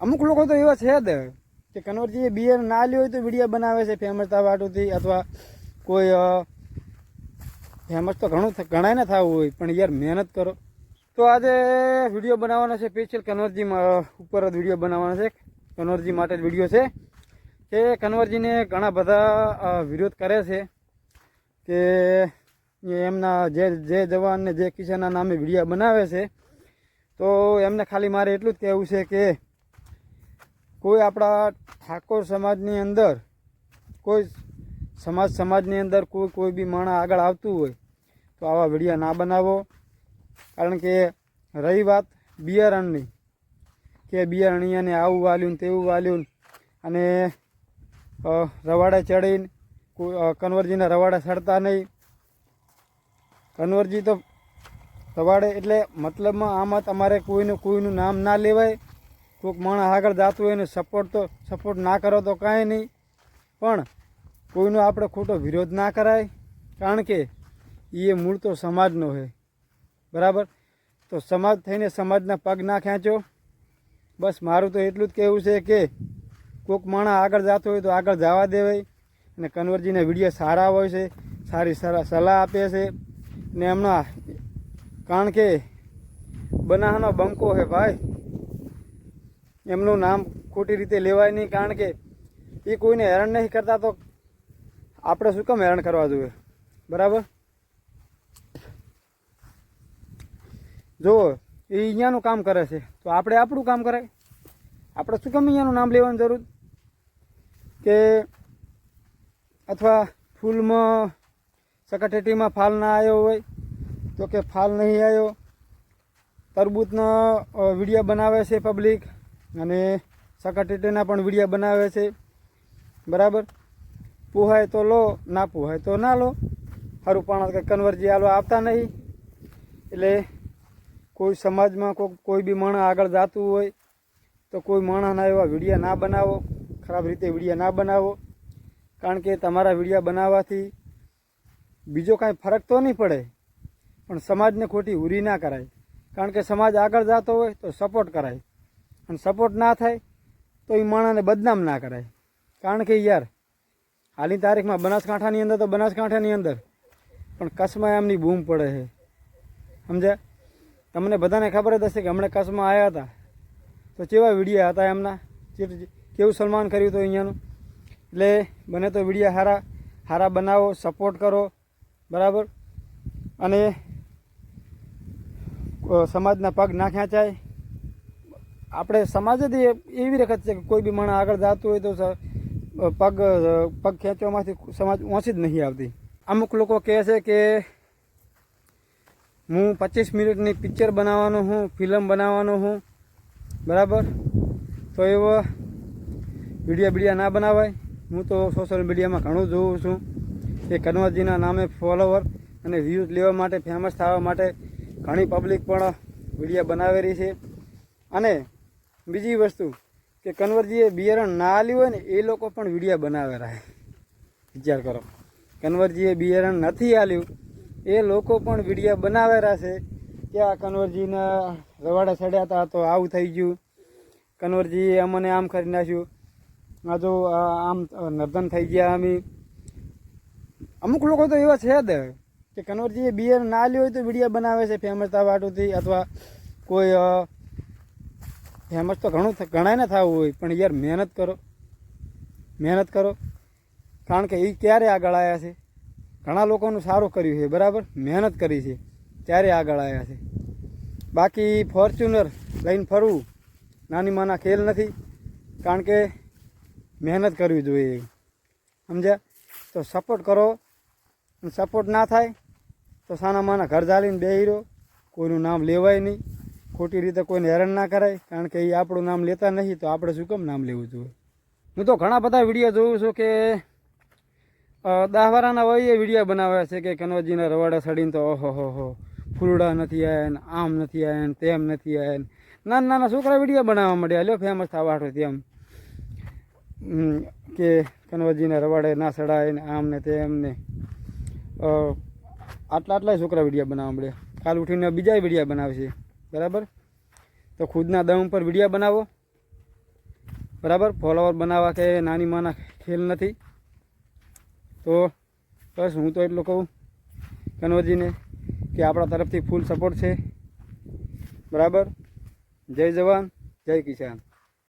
અમુક લોકો તો એવા છે જ કે કન્વરજીએ બિયર ના લ્યો હોય તો વીડિયો બનાવે છે ફેમસતા વાટુથી અથવા કોઈ ફેમસ તો ઘણું ઘણાય ને થવું હોય, પણ યાર મહેનત કરો. તો આજે વીડિયો બનાવવાનો છે સ્પેશિયલ કન્વરજી ઉપર જ વીડિયો બનાવવાનો છે. કન્વરજી માટે જ વીડિયો છે. કે કન્વરજીને ઘણા બધા વિરોધ કરે છે કે એમના જે જે જવાન ને જે કિસાનના નામે વિડીયા બનાવે છે. તો એમને ખાલી મારે એટલું જ કહેવું છે કે કોઈ આપણા ઠાકોર સમાજની અંદર, કોઈ સમાજ સમાજની અંદર કોઈ કોઈ બી માણસ આગળ આવતું હોય, તો આવા વિડીયા ના બનાવો. કારણ કે રહી વાત બિયારણની, કે બિયારણીયાને આવું વાલ્યું તેવું વાલ્યું અને રવાડા ચડીને કન્વરજીના રવાડે ચડતા નહીં. કન્વરજી તો રવાડે એટલે મતલબમાં આમાં તમારે કોઈનું કોઈનું નામ ના લેવાય. કોઈક માણસ આગળ જતું હોય ને સપોર્ટ તો સપોર્ટ ના કરો તો કાંઈ નહીં. પણ કોઈનો આપણે ખોટો વિરોધ ના કરાય. કારણ કે એ મૂળ તો સમાજનો છે. બરાબર? તો સમાજ થઈને સમાજના પગ ના ખેંચો. બસ મારું તો એટલું જ કહેવું છે કે કોઈક માણસ આગળ જતો હોય તો આગળ જવા દેવાય. અને કન્વરજીના વીડિયો સારા હોય છે, સારી સલાહ સલાહ આપે છે. ને એમના કારણ કે બનાવવાનો બંકો છે ભાઈ. એમનું નામ ખોટી રીતે લેવાય નહીં, કારણ કે એ કોઈને હેરાન નહીં કરતા તો આપણે શું કેમ હેરાન કરવા જોઈએ? બરાબર? જો એ અહીંયાનું કામ કરે છે. તો આપણે આપણું કામ કરાય. આપણે શું કેમ અહીંયાનું નામ લેવાની જરૂર? કે અથવા ફૂલમાં સકટેટીમાં ફાલ ના આવ્યો હોય, તો કે ફાલ નહીં આવ્યો તરબૂતનો વીડિયો બનાવે છે પબ્લિક અને સકટેટીના પણ વિડીયા બનાવે છે. બરાબર? પુહાય તો લો, ના પુહાય તો ના લો. સારું પણ કે કન્વર્જી આલો આપતા નહીં. એટલે કોઈ સમાજમાં કોઈ કોઈ બી માણસ આગળ જતું હોય, તો કોઈ માણસના એવા વિડીયા ના બનાવો. ખરાબ રીતે વિડીયા ના બનાવો. કારણ કે તમારા વિડીયા બનાવવાથી બીજો કાંઈ ફરક તો નહીં પડે. પણ સમાજને ખોટી ઉરી ના કરાય. કારણ કે સમાજ આગળ જતો હોય તો સપોર્ટ કરાય. અને સપોર્ટ ના થાય, તો એ માણસને બદનામ ના કરાય. કારણ કે યાર, હાલની તારીખમાં બનાસકાંઠાની અંદર તો બનાસકાંઠાની અંદર, પણ કચ્છમાં એમની બૂમ પડે છે. સમજ્યા? તમને બધાને ખબર જ હશે કે હમણાં કચ્છમાં આવ્યા હતા. તો કેવા વિડીયા હતા એમના? કેવું સન્માન કર્યું હતું અહીંયાનું? એટલે બને તો વિડીયા સારા સારા બનાવો સપોર્ટ કરો, બરાબર? અને સમાજના પગ ના ખેંચાય આપણે સમાજ જ એવી રખત છે કે કોઈ બી માણસ આગળ જતું હોય તો પગ પગ ખેંચવામાંથી સમાજ ઓછી જ નહીં આવતી. અમુક લોકો કહે છે કે હું પચીસ મિનિટની પિક્ચર બનાવવાનો હું, ફિલ્મ બનાવવાનો હું, બરાબર? તો એવો વીડિયો બીડિયા ના બનાવાય. હું તો સોશિયલ મીડિયામાં ઘણું જોઉં છું. કે કનવરજીના નામે ફોલોવર અને વ્યૂઝ લેવા માટે ફેમસ થવા માટે ઘણી પબ્લિક પણ વીડિયો બનાવેલી છે. અને બીજી વસ્તુ કે કન્વરજીએ બિયારણ ના આલ્યું હોય ને, એ લોકો પણ વિડીયા બનાવેલા વિચાર કરો. કન્વરજીએ બિયારણ નથી આલ્યું, એ લોકો પણ વિડીયા બનાવેલા છે કે આ કન્વરજીના રવાડા ચડ્યા હતા, તો આવું થઈ ગયું. કન્વરજીએ અમને આમ કરી નાખ્યું. આ જો આમ નર્ધન થઈ ગયા અમે. અમુક લોકો તો એવા છે જ કે કન્વરજીએ બિયર ના લ્યો હોય તો વિડીયા બનાવે છે ફેમસતા વાટુથી, અથવા કોઈ ફેમસ તો ઘણું ઘણાને થવું હોય, પણ યાર મહેનત કરો. મહેનત કરો. કારણ કે એ ક્યારે આગળ આવ્યા છે? ઘણા લોકોનું સારું કર્યું છે, બરાબર? મહેનત કરી છે, ત્યારે આગળ આવ્યા છે. બાકી ફોર્ચ્યુનર લઈને ફરવું, નાની માના ખેલ નથી, કારણ કે મહેનત કરવી જોઈએ સમજ્યા? તો સપોર્ટ કરો. સપોર્ટ ના થાય, તો સાના માના ઘર ચાલીને બે હીરો કોઈનું નામ લેવાય નહીં. ખોટી રીતે કોઈને હેરાન ના કરાય, કારણ કે એ આપણું નામ લેતા નહીં, તો આપણે શું કેમ નામ લેવું જોઈએ? હું તો ઘણા બધા વીડિયો જોઉં છું કે દાહવારાના હોય એ વીડિયો બનાવ્યા છે કે કનોજીના રવાડા સડીને તો ઓહો હો હો, ફૂલડા નથી આવ્યા ને, આમ નથી આવ્યા ને, તેમ નથી આવ્યા નાના નાના છોકરા વીડિયો બનાવવા માંડ્યા, લ્યો ફેમસ થવા હાટો તેમ. કે કનવજીના રવાડે ના સડાય ને, આમ ને, તેમ ને. આટલા આટલા છોકરા વીડિયો બનાવવા મળ્યા કાલ ઉઠીને બીજા વીડિયો બનાવશે. બરાબર? તો ખુદના દમ પર વિડીયા બનાવો. બરાબર? ફોલોવર બનાવવા કે નાની માના ખેલ નથી. તો બસ હું તો એટલું કહું કનોજીને કે આપણા તરફથી ફૂલ સપોર્ટ છે. બરાબર? જય જવાન, જય કિસાન.